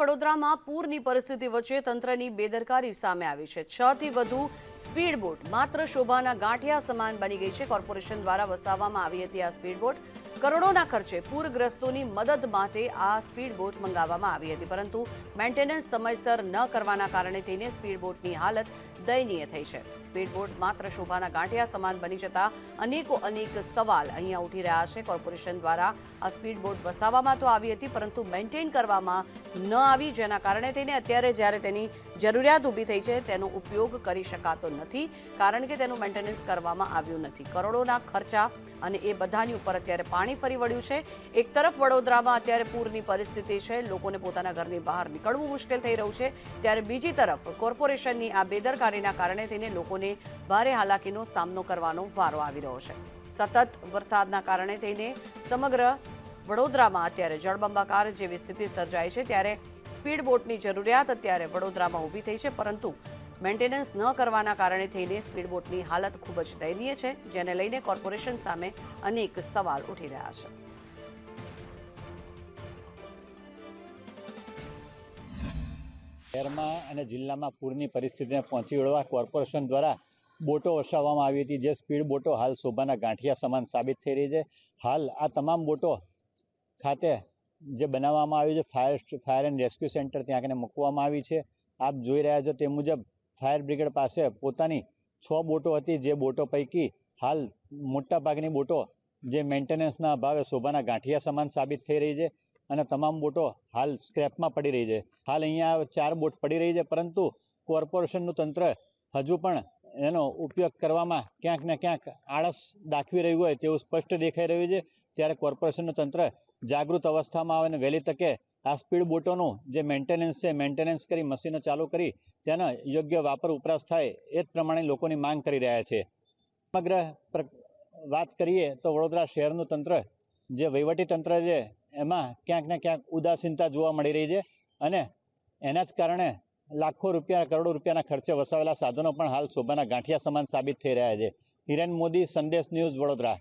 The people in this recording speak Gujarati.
વડોદરામાં પૂરની પરિસ્થિતિ વચ્ચે તંત્રની બેદરકારી સામે આવી છે. છ થી વધુ સ્પીડ બોટ માત્ર શોભાના ગાંઠિયા સમાન બની ગઈ છે. કોર્પોરેશન દ્વારા વસાવવામાં આવી હતી આ સ્પીડ બોટ કરોડોના ખર્ચે પૂરગ્રસ્તોની મદદ માટે આ સ્પીડ બોટ મંગાવવામાં આવી હતી. પરંતુ મેન્ટેનન્સ સમયસર ન કરવાના કારણે થઈને સ્પીડ બોટની હાલત દયનીય થઈ છે. સ્પીડ બોટ માત્ર શોભાના ગાંઠિયા સમાન બની જતા અનેકો અનેક સવાલ અહીંયા ઉઠી રહ્યા છે. કોર્પોરેશન દ્વારા આ સ્પીડ બોટ વસાવવામાં તો આવી હતી, પરંતુ મેન્ટેન કરવામાં ન આવી. જેના કારણે થઈને અત્યારે જ્યારે તેની જરૂરિયાત ઊભી થઈ છે, તેનો ઉપયોગ કરી શકાતો નથી, કારણ કે તેનું મેન્ટેનન્સ કરવામાં આવ્યું નથી. કરોડોના ખર્ચા અને એ બધાની ઉપર અત્યારે પાણી ફરી વળ્યું છે. એક તરફ વડોદરામાં અત્યારે પૂરની પરિસ્થિતિ છે, લોકોને પોતાના ઘરની બહાર નીકળવું મુશ્કેલ થઈ રહ્યું છે. ત્યારે બીજી તરફ કોર્પોરેશનની આ બેદરકારીના કારણે થઈને લોકોને ભારે હાલાકીનો સામનો કરવાનો વારો આવી રહ્યો છે. સતત વરસાદના કારણે થઈને સમગ્ર વડોદરામાં અત્યારે જળબંબાકાર જેવી સ્થિતિ સર્જાય છે. ત્યારે સ્પીડ બોટની જરૂરિયાત અત્યારે વડોદરામાં ઊભી થઈ છે, પરંતુ મેન્ટેનન્સ ન કરવાના કારણે થઈને સ્પીડ બોટની હાલત ખૂબ જ દયનીય છે, જેને લઈને કોર્પોરેશન સામે અનેક સવાલ ઉઠી રહ્યા છે. શહેરમાં અને જિલ્લામાં પૂરની પરિસ્થિતિને પહોંચી વળવા કોર્પોરેશન દ્વારા બોટો વસાવવામાં આવી હતી, જે સ્પીડ બોટો હાલ શોભાના ગાંઠિયા સમાન સાબિત થઈ રહી છે. હાલ આ તમામ બોટો ખાતે જે બનાવવામાં આવ્યું છે, fire fire and rescue centre ત્યાં કને મૂકવામાં આવી છે. આપ જોઈ રહ્યા છો તે મુજબ ફાયર બ્રિગેડ પાસે પોતાની છ બોટો હતી. જે બોટો પૈકી હાલ મોટાભાગની બોટો જે મેન્ટેનન્સના અભાવે શોભાના ગાંઠિયા સમાન સાબિત થઈ રહી છે અને તમામ બોટો હાલ સ્ક્રેપમાં પડી રહી છે. હાલ અહીંયા ચાર બોટ પડી રહી છે, પરંતુ કોર્પોરેશનનું તંત્ર હજુ પણ એનો ઉપયોગ કરવામાં ક્યાંક ને ક્યાંક આળસ દાખવી રહ્યું હોય તેવું સ્પષ્ટ દેખાઈ રહ્યું છે. ત્યારે કોર્પોરેશનનું તંત્ર જાગૃત અવસ્થામાં આવે અને વહેલી તકે આ સ્પીડ બોટોનું જે મેન્ટેનન્સ છે મેન્ટેનન્સ કરી મશીનો ચાલુ કરી, તેનો યોગ્ય વાપર ઉપરાશ થાય એ જ પ્રમાણે લોકોની માંગ કરી રહ્યા છે. સમગ્ર વાત કરીએ તો વડોદરા શહેરનું તંત્ર, જે વહીવટી તંત્ર છે, એમાં ક્યાંક ને ક્યાંક ઉદાસીનતા જોવા મળી રહી છે અને એના જ કારણે લાખો રૂપિયા, કરોડો રૂપિયાના ખર્ચે વસાવેલા સાધનો પણ હાલ શોભાના ગાંઠિયા સમાન સાબિત થઈ રહ્યા છે. હિરેન મોદી, સંદેશ ન્યૂઝ વડોદરા.